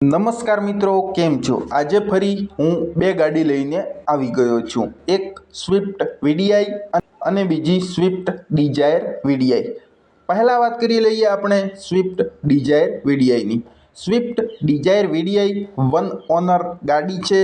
નમસ્કાર મિત્રો, કેમ છો? આજે ફરી હું બે ગાડી લઈને આવી ગયો છું. એક સ્વિફ્ટ વીડીઆઈ અને બીજી સ્વિફ્ટ ડિઝાયર વીડીઆઈ પહેલાં વાત કરી લઈએ આપણે Swift Dzire વીડીઆઈની Swift Dzire VDI one owner ગાડી છે.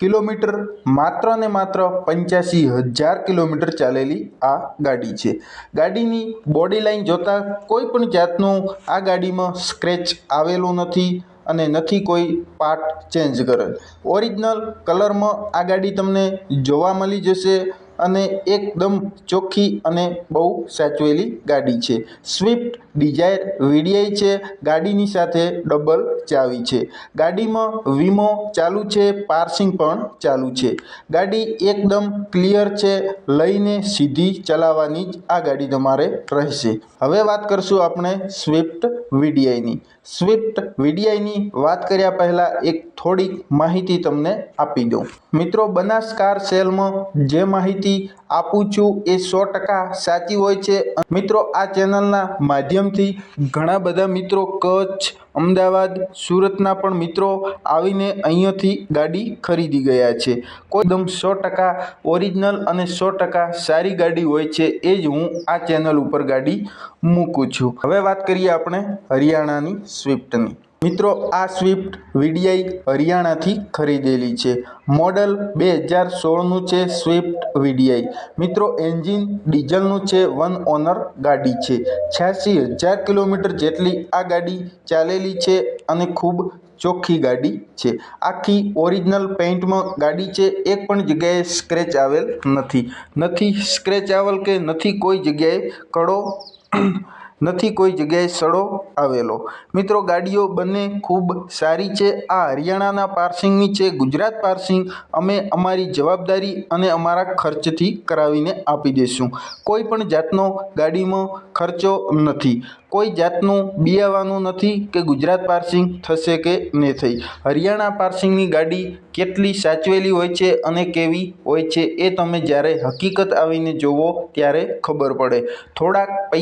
કિલોમીટર માત્ર ને માત્ર પંચ્યાસી હજાર કિલોમીટર ચાલેલી આ ગાડી છે. ગાડીની બોડી લાઈન જોતાં કોઈ પણ જાતનું આ ગાડીમાં સ્ક્રેચ આવેલું નથી. અને નથી કોઈ પાર્ટ ચેન્જ કરેલ. ઓરિજનલ કલરમાં આ ગાડી તમને જોવા મળી જશે. અને એકદમ ચોખ્ખી અને બહુ સાચવેલી ગાડી છે. સ્વિફ્ટ ડિઝાયર વીડીઆઈ છે. ગાડીની સાથે ડબલ ચાવી છે. ગાડીમાં વીમો ચાલુ છે, પાર્સિંગ પણ ચાલુ છે. ગાડી એકદમ ક્લિયર છે, લઈને સીધી ચલાવવાની જ આ ગાડી તમારે રહેશે. હવે વાત કરશું આપણે સ્વિફ્ટ વીડીઆઈની સ્વિફ્ટ વીડીઆઈની વાત કર્યા પહેલાં એક થોડીક માહિતી તમને આપી દઉં. મિત્રો બનાસ કાર સેલમાં જે માહિતી આપું છું એ સો ટકા સાચી હોય છે. મિત્રો, આ ચેનલના માધ્યમથી ઘણા બધા મિત્રો કચ્છ, અમદાવાદ, સુરતના પણ મિત્રો આવીને અહીંયાથી ગાડી ખરીદી ગયા છે. કોઈ એકદમ સો ટકા ઓરિજિનલ અને સો ટકા સારી ગાડી હોય છે એ જ હું આ ચેનલ ઉપર ગાડી મૂકું છું. હવે વાત કરીએ આપણે હરિયાણાની સ્વિફ્ટની મિત્રો, આ સ્વિફ્ટ વીડીઆઈ હરિયાણાથી ખરીદેલી છે. મોડલ બે હજાર સોળનું છે સ્વિફ્ટ વીડીઆઈ. મિત્રો, એન્જિન ડીઝલનું છે, વન ઓનર ગાડી છે. છ્યાસી હજાર કિલોમીટર જેટલી આ ગાડી ચાલેલી છે અને ખૂબ ચોખ્ખી ગાડી છે. આખી ઓરિજિનલ પેઇન્ટમાં ગાડી છે, એક પણ જગ્યાએ સ્ક્રેચ આવેલ નથી. નથી સ્ક્રેચ આવેલ કે નથી, કોઈ જગ્યાએ કડો નથી કોઈ જગ્યાએ સડો આવેલો. મિત્રો, ગાડીઓ બંને ખૂબ સારી છે. આ હરિયાણાના પાર્સિંગની છે, ગુજરાત પાર્સિંગ અમે અમારી જવાબદારી અને અમારા ખર્ચથી કરાવીને આપી દઈશું. કોઈ પણ જાતનો ગાડીમાં ખર્ચો નથી. કોઈ જાતનું બિયાવાનું નથી કે ગુજરાત પાર્સિંગ થશે કે નહીં થઈ. હરિયાણા પાર્સિંગની ગાડી કેટલી સાચવેલી હોય છે અને કેવી હોય છે એ તમે જ્યારે હકીકત આવીને જોવો ત્યારે ખબર પડે. થોડાક પૈસા